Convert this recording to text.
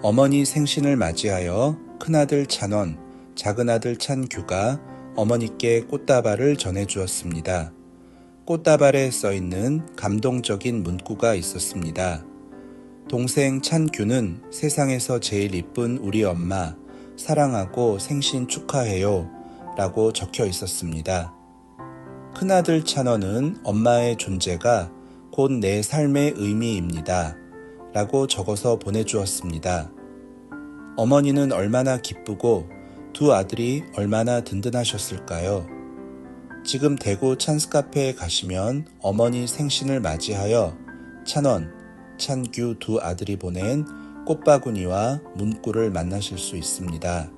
어머니 생신을 맞이하여 큰아들 찬원, 작은아들 찬규가 어머니께 꽃다발을 전해주었습니다. 꽃다발에 써 있는 감동적인 문구가 있었습니다. 동생 찬규는 세상에서 제일 이쁜 우리 엄마, 사랑하고 생신 축하해요. 라고 적혀 있었습니다. 큰아들 찬원은 엄마의 존재가 곧 내 삶의 의미입니다. 라고 적어서 보내주었습니다. 어머니는 얼마나 기쁘고 두 아들이 얼마나 든든하셨을까요? 지금 대구 찬스카페에 가시면 어머니 생신을 맞이하여 찬원, 찬규 두 아들이 보낸 꽃바구니와 문구를 만나실 수 있습니다.